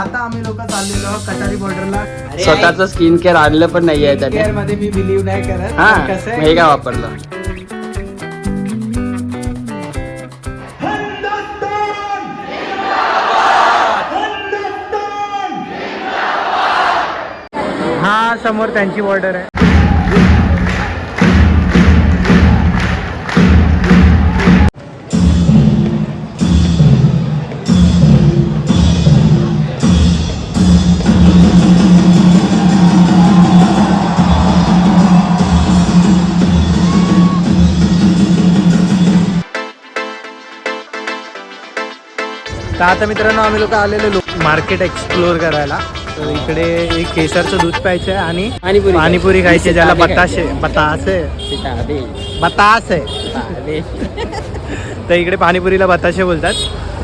आता आम्ही लोक चाललेलो आहोत कटारी बॉर्डरला स्वतःच स्किन केअर आणलं पण नाहीये त्याने. केअरमध्ये मी बिलीव्ह नाही करत. हा पण कसं हे काय आहे वापरलं हा समोर त्यांची बॉर्डर आहे. तर आता मित्रांनो आम्ही लोक आलेलो मार्केट एक्सप्लोर करायला. तर इकडे एक केसरचं दूध प्यायचं आहे आणि पाणीपुरी पाणीपुरी खायची ज्याला सीताफळ बताशे बतासे. बतास. आहे तर इकडे पाणीपुरीला बताशे बोलतात.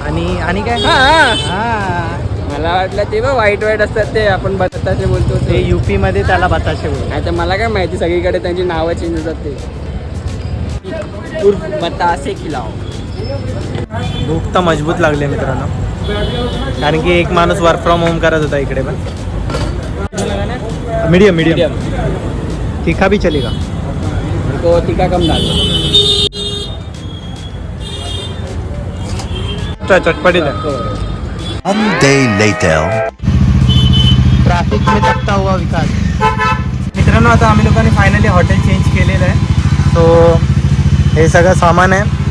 आणि आणि काय? हा मला वाटलं ते बघ वाईट वाईट असतात ते आपण बताचे बोलतो ते. युपी मध्ये त्याला बताशे बोलतात. नाही तर मला काय माहिती सगळीकडे त्यांची नावं चेंज होतात ते. बतासे खिलाव. भूक तर मज़बूत लागली मित्रांनो. कारण की एक माणूस वर्क फ्रॉम होम करत होता इकडे पण. Medium medium. तिखा भी चलेगा तो कम डाल च- चटपटीत आहे. One day later. ट्रॅफिक में जगता हुआ विकास. मित्रांनो आता आम्ही लोकांनी फायनली हॉटेल चेंज केलेलं आहे. सो हे सगळं सामान आहे.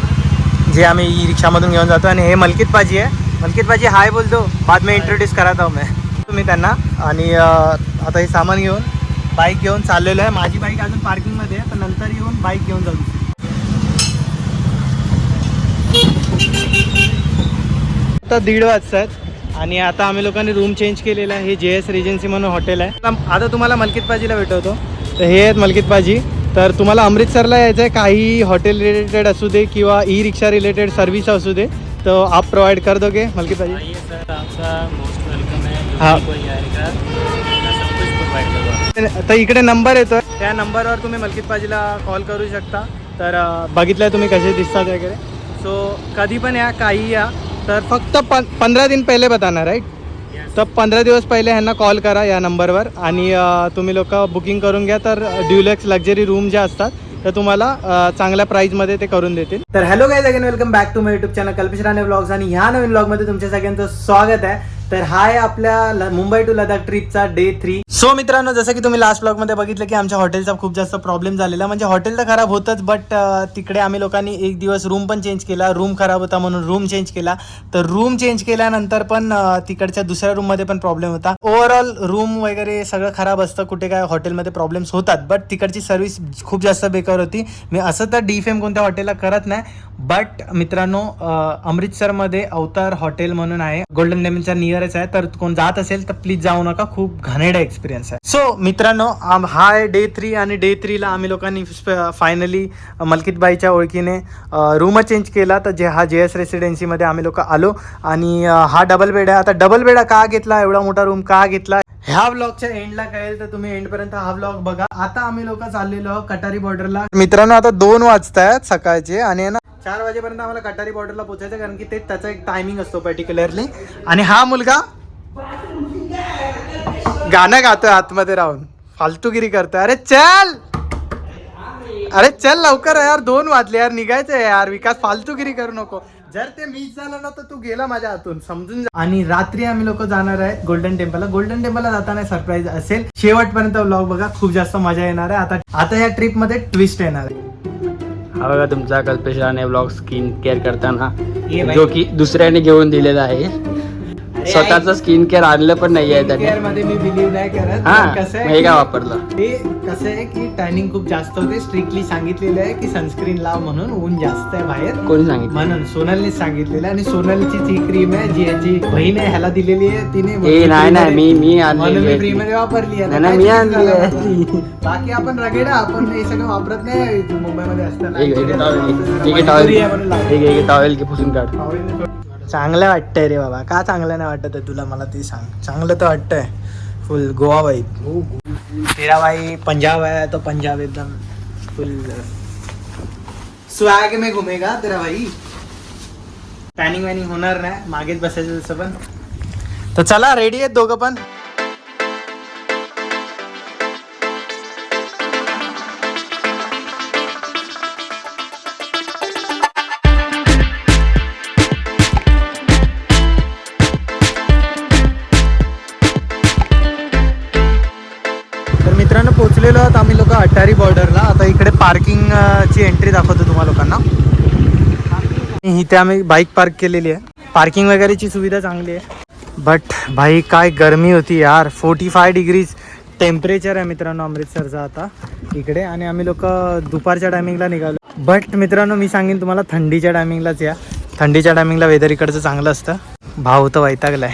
जे आम्ही ई रिक्षामधून घेऊन जातो आणि हे मलकित पाजी आहे. मलकित पाजी हाय बोलतो. बाद में इंट्रोड्यूस करत आहो मैं. तुम्ही त्यांना. आणि आता हे सामान घेऊन बाईक घेऊन चाललेलो आहे. माझी बाईक अजून पार्किंगमध्ये आहे पण नंतर येऊन बाईक घेऊन जाऊ. आता दीड वाजता आहेत आणि आता आम्ही लोकांनी रूम चेंज केलेला आहे. हे जे एस रेजन्सी म्हणून हॉटेल आहे. आता- आता तुम्हाला मलकित पाजीला भेटवतो. तर हे आहेत मलकित पाजी. तर तुम्हाला अमृतसरला यायचं आहे काही हॉटेल रिलेटेड असू दे किंवा ई रिक्षा रिलेटेड सर्विस असू दे तो आप प्रोवाइड कर दोगे? मलकित पाजी आइए सर आपका मोस्ट वेलकम है। जो हाँ। भी कोई आएगा। मैं सब कुछ प्रोवाइड करवा तर इकडे नंबर येतो त्या नंबरवर तुम्ही मलकित पाजीला कॉल करू शकता. तर अं, बघितलंय तुम्ही कसे दिसतात वगैरे. सो कधी पण या काही या. तर फक्त पं पंधरा दिन पहिले बताना राईट तर पंधरा दिवस पहिले ह्यांना कॉल करा या नंबरवर आणि तुम्ही लोक बुकिंग करून घ्या तर ड्युलेक्स लक्झरी रूम ज्या असतात तर तुम्हाला चांगल्या प्राईजमध्ये ते करून देतील. तर hello guys again welcome back to my YouTube channel Kalpesh Rane blogs आणि ह्या नवीन ब्लॉगमध्ये तुमच्या सगळ्यांचं स्वागत आहे. तर हा आहे आपल्या ल- मुंबई टू लडाख ट्रिपचा डे थ्री सो मित्रांनो जसं की तुम्ही लास्ट ब्लॉगमध्ये बघितलं की आमच्या हॉटेलचा खूप जास्त प्रॉब्लेम झालेला. म्हणजे हॉटेल तर खराब होतच बट तिकडे आम्ही लोकांनी एक दिवस रूम पण चेंज केला. रूम खराब होता म्हणून रूम चेंज केला. तर रूम चेंज केल्यानंतर पण तिकडच्या दुसऱ्या रूममध्ये पण प्रॉब्लेम होता. ओव्हरऑल रूम वगैरे सगळं खराब असतं. कुठे काय हॉटेलमध्ये प्रॉब्लेम्स होतात. बट तिकडची सर्व्हिस खूप जास्त बेकार होती. मी असं तर डीफेम कोणत्या हॉटेलला करत नाही. बट मित्रांनो अमृतसरमध्ये अवतार हॉटेल म्हणून आहे. गोल्डन डेमनच्या क्लिअरच आहे. तर कोण जात असेल तर प्लीज जाऊ नका. खूप घाणेडा एक्सपिरियन्स आहे. सो मित्रांनो हा आहे डे थ्री आणि डे थ्रीला आम्ही लोकांनी फायनली मलकितबाईच्या ओळखीने रूम चेंज केला. तर जे हा जे एस रेसिडेन्सीमध्ये आम्ही लोक आलो. आणि हा डबल बेड आहे. आता डबल बेड का घेतला? एवढा मोठा रूम का घेतला? ह्या ब्लॉगच्या एंडला कळेल तर तुम्ही एंड पर्यंत हा ब्लॉग बघा. आता आम्ही लोक चाललेलो आहोत कटारी बॉर्डरला मित्रांनो आता दोन वाजतायत सकाळचे आणि ना चार वाजेपर्यंत आम्हाला कटारी बॉर्डरला पोहोचायचं कारण की ते त्याचा एक टायमिंग असतो पर्टिक्युलरली आणि हा मुलगा गाणं गातोय आतमध्ये राहून. फालतूगिरी करतोय. अरे चल! अरे चल लवकर यार दोन वाजले यार निघायचं यार. विकास फालतूगिरी करू नको. जर ते मिस झालं ना तर तू गेला माझ्या हातून समजून जा. आणि रात्री आम्ही लोक जाणार आहेत गोल्डन टेम्पलला गोल्डन टेम्पलला जाताना सरप्राईज असेल. शेवटपर्यंत व्लॉग बघा खूप जास्त मजा येणार आहे. आता आता या ट्रिपमध्ये ट्विस्ट येणार आहे. हा बघा तुमचा Kalpesh Rane blog skin care करताना. जो की दुसऱ्याने घेऊन दिलेला आहे. स्वतःच स्किन केअर आणलं पण नाहीये केअर त्याने मध्ये मी बिलीव्ह नाही करत हा पण कसं मग आहे हे की- वापरलं ते कसं आहे की टॅनिंग खूप जास्त होते स्ट्रिक्टली सांगितलेलं आहे की सनस्क्रीन लाव म्हणून ऊन जास्त आहे बाहेर कोणी सांगितलं म्हणून सोनलने सांगितलेलं आणि सोनलची ती क्रीम आहे जी याची बहीण आहे ह्याला दिलेली आहे तिने ए नाही नाही मी मी म्हणून मी आहे फ्री मध्ये वापरली आहे नाही, नाही, मी काय आणली आहे. बाकी आपण रगेडा आपण हे सगळं वापरत नाही मुंबईमध्ये असताना एक एक टॉवेल एक एक मजबुरी टॉवेल आहे म्हणून लावतो. एक एक टॉवेल की पुसून काढ चांगलं वाटतंय रे बाबा. का चांगलं नाही वाटत आहे तुला? मला ते सांग. चांगलं तर वाटतंय. फुल गोवा बाई तेरा भाई पंजाब आहे तो पंजाब एकदम फुल स्वॅग मे घुमेगा तेरा भाई पॅनिंग वॅनिंग होणार नाही. मागेच बसायचं जसं पण. तर चला रेडी आहेत दोघं पण? पार्किंगची एंट्री दाखवतो तुम्हा लोकांना. इथे आम्ही बाईक पार्क केलेली आहे. पार्किंग वगैरेची सुविधा चांगली आहे. बट भाई काय गरमी होती यार. फोर्टी फाय डिग्रीज टेम्परेचर आहे मित्रांनो अमृतसरचा आता. इकडे आणि आम्ही लोक दुपारच्या टायमिंगला निघालो. बट मित्रांनो मी सांगेन तुम्हाला थंडीच्या टायमिंगलाच या. थंडीच्या टायमिंगला वेदर इकडचं चांगलं असतं. भाव तर वैतागलाय.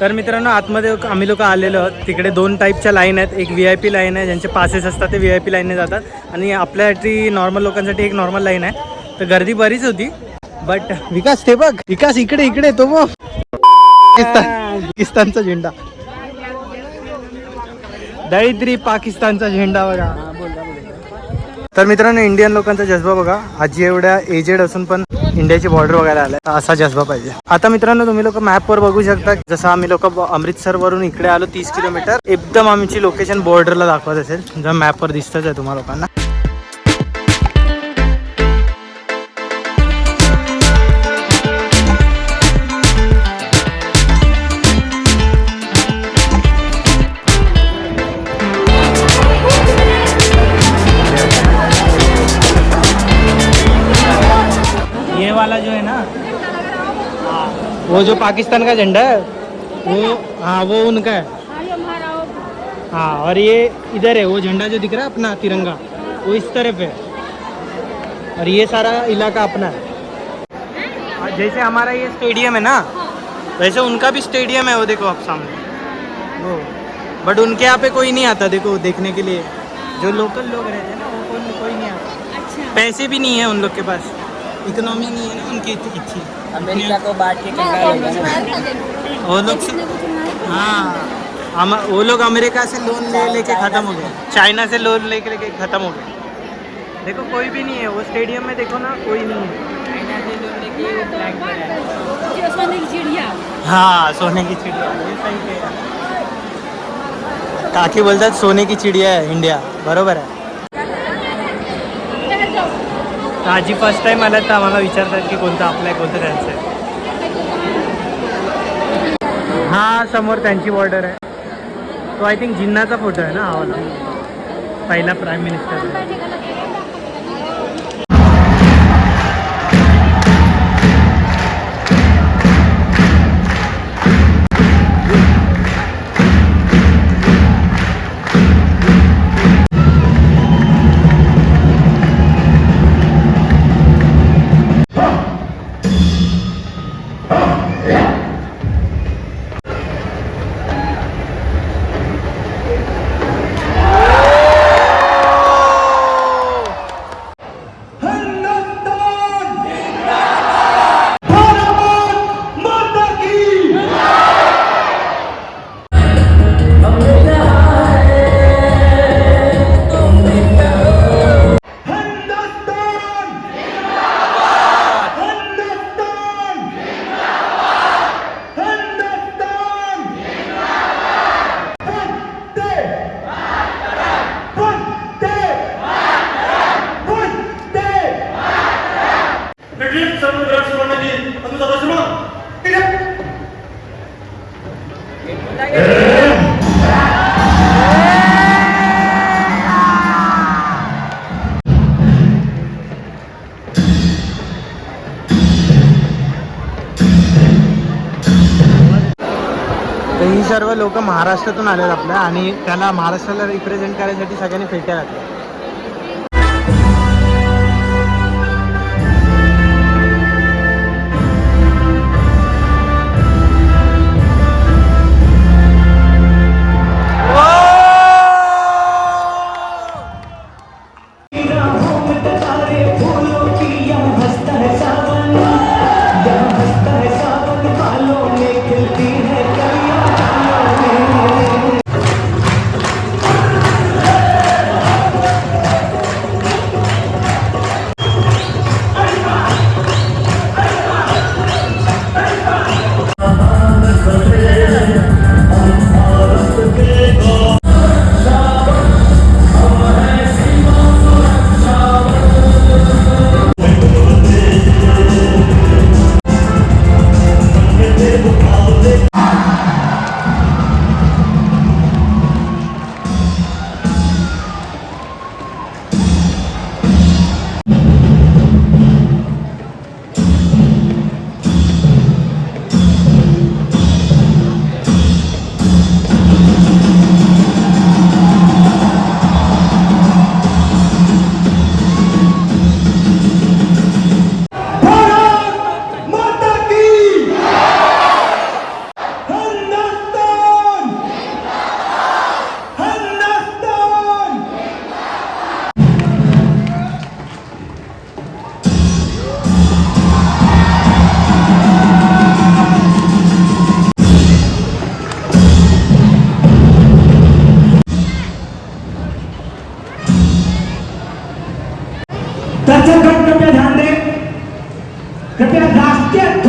तर मित्रांनो आतमध्ये आम्ही लोक आलेलो आहोत. तिकडे दोन टाईपच्या लाईन आहेत. एक व्ही आय पी लाईन आहे ज्यांचे पासेस असतात ते व्ही आय पी लाईनने जातात. आणि आपल्यासाठी नॉर्मल लोकांसाठी एक नॉर्मल लाईन आहे. तर गर्दी बरीच होती बट विकास ते बघ. विकास इकडे इकडे तो पाकिस्तान पाकिस्तानचा झेंडा. दरिद्री पाकिस्तानचा झेंडा बघा. तर मित्रांनो इंडियन लोकांचा जज्बा बघा. आजी एवढ्या एजेड असून पण इंडियाची बॉर्डर बघायला आलाय. तर असा जज्बा पाहिजे. आता मित्रांनो तुम्ही लोक मॅपवर बघू शकता. जसं आम्ही लोक अमृतसर वरून इकडे आलो तीस किलोमीटर. एकदम आमची लोकेशन बॉर्डरला दाखवत असेल. जर मॅपवर दिसतच आहे तुम्हाला लोकांना. वो जो पाकिस्तान का झंडा है वो हाँ वो उनका है। हाँ और ये इधर है वो झंडा जो दिख रहा है अपना तिरंगा वो इस तरफ़ है। और ये सारा इलाका अपना है। और जैसे हमारा ये स्टेडियम है ना वैसे उनका भी स्टेडियम है वो देखो आप सामने। वो बट उनके यहाँ पे कोई नहीं आता देखो देखने के लिए। जो लोकल लोग रहते हैं ना वो कोई कोई नहीं आता। पैसे भी नहीं है उन लोग के पास। इकोनॉमी नहीं है ना उनकी इतनी अच्छी अमेरिका को बांट के हो वो लोग हाँ हम वो लोग अमेरिका से लोन ले लेके ख़त्म हो गए। चाइना से लोन लेके लेके ख़त्म हो गए। देखो कोई भी नहीं है वो स्टेडियम में देखो ना कोई नहीं है। चाइना से लोन लेके वो फ्लैग पर है। चिड़िया। हाँ सोने की चिड़िया हे सही. काकी बोलतात सोने की चिडिया है इंडिया बरोबर आहे आजी फर्स्ट टाइम आल्या तर आम्हाला विचारतात की कोणतं आपलं आहे कोणतं त्यांचं आहे. हा समोर त्यांची बॉर्डर आहे. तो आय थिंक जिन्नाचा फोटो आहे ना हा पहिला प्राईम मिनिस्टर सर्व लोक महाराष्ट्रातून आलेत आपल्या आणि त्याला महाराष्ट्राला रिप्रेझेंट करायसाठी सगळ्यांनी फेट्या घातल्या. Tengo get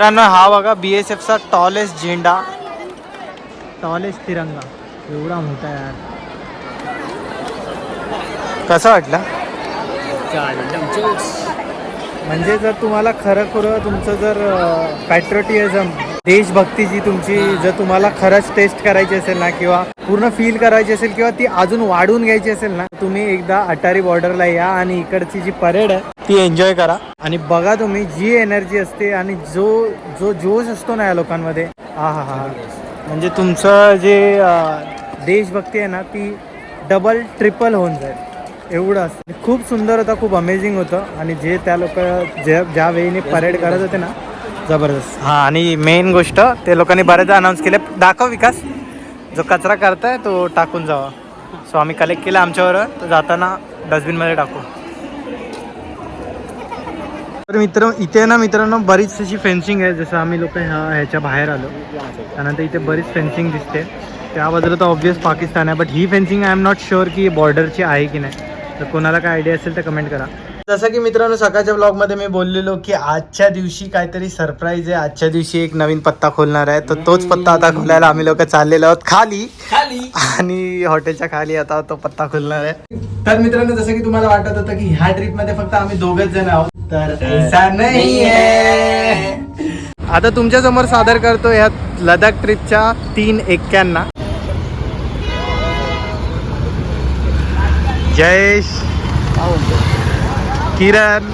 मित्रांनो हा बघा बी एस एफचा टॉलेस्ट झेंडा. टॉलेस्ट तिरंगा. एवढा मोठा यार. कसा वाटला? म्हणजे जर तुम्हाला खरं खरं तुमचं जर पॅट्रोटिझम देशभक्तीची तुमची जर तुम्हाला खरंच टेस्ट करायची असेल ना किंवा पूर्ण फील करायची असेल किंवा ती अजून वाढवून घ्यायची असेल ना तुम्ही एकदा अटारी बॉर्डरला या आणि इकडची जी परेड आहे ती एन्जॉय करा. आणि बघा तुम्ही जी एनर्जी असते आणि जो जो जोश असतो ना या लोकांमध्ये हा हा हा. म्हणजे तुमचं जे देशभक्ती आहे ना ती डबल ट्रिपल होऊन जाईल. एवढं असतं. खूप सुंदर होतं खूप अमेझिंग होतं. आणि जे त्या लोक जे ज्या वेळीने परेड करत होते ना जबरदस्त. हां आणि मेन गोष्ट ते लोकांनी बऱ्याचदा अनाऊन्स केले. दाखव विकास. जो कचरा करताय तो टाकून जावा. सो आम्ही कलेक्ट केला आमच्यावर. जाताना डस्टबिनमध्ये टाकू. तर मित्र इथे ना मित्रांनो बरीच अशी फेन्सिंग आहे. जसं आम्ही लोक ह्या ह्याच्या बाहेर आलो. त्यानंतर इथे बरीच फेन्सिंग दिसते. त्या बाजूला तर ऑब्वियस पाकिस्तान आहे but he fencing I am not sure की बॉर्डरची आहे की नाही. तर कोणाला काय आयडिया असेल तर कमेंट करा. जसं की मित्रांनो सकाळच्या ब्लॉगमध्ये मी बोललेलो की आजच्या दिवशी काहीतरी सरप्राईज आहे. आजच्या दिवशी एक नवीन पत्ता खोलणार आहे. तर तोच पत्ता आता खोलायला आम्ही लोक चाललेलो आहोत खाली. खाली. आणि हॉटेलच्या खाली आता तो पत्ता खुलणार आहे. तर मित्रांनो जसं की तुम्हाला वाटत होतं की ह्या ट्रिपमध्ये फक्त आम्ही दोघच जण आहोत. तर ऐसा नाही. आता तुमच्यासमोर सादर करतो ह्या लडाख ट्रिपच्या तीन एक्क्यांना. जयेश किरण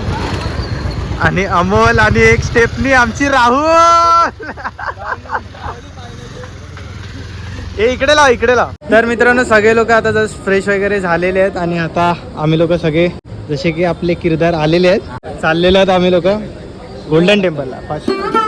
आणि अमोल आणि एक स्टेपनी आमची राहुल. ए इकडे लाव इकडे लाव. तर मित्रांनो सगळे लोक आता जस्ट फ्रेश वगैरे झालेले आहेत आणि आता आम्ही लोक सगळे जसे की आपले किरदार आलेले आहेत. चाललेले आहेत आम्ही लोक. गोल्डन टेम्पलला पाचशे.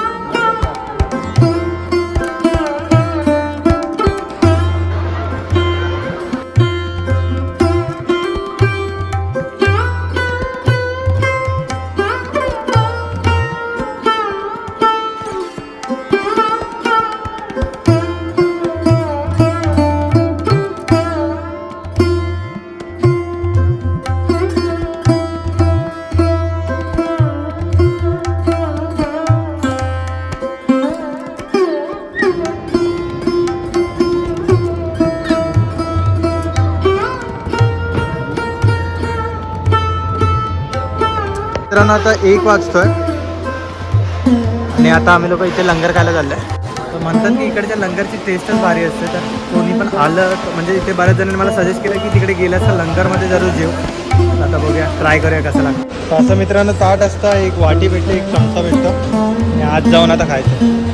मित्रांनो आता एक वाजतोय. आणि आता आम्ही लोक इथे लंगर खायला चाललोय. तर म्हणतात की इकडच्या लंगरची टेस्टच भारी असते तर कोणी पण आलं म्हणजे इथे बऱ्याच जणांनी मला सजेस्ट केलं की तिकडे गेलं तर लंगरमध्ये जरूर जेव. आता बघूया ट्राय करूया कसं लागतं. असं मित्रांनो ताट असतं एक वाटी भेटते एक चमचा भेटतो. आणि आज जाऊन आता खायचं.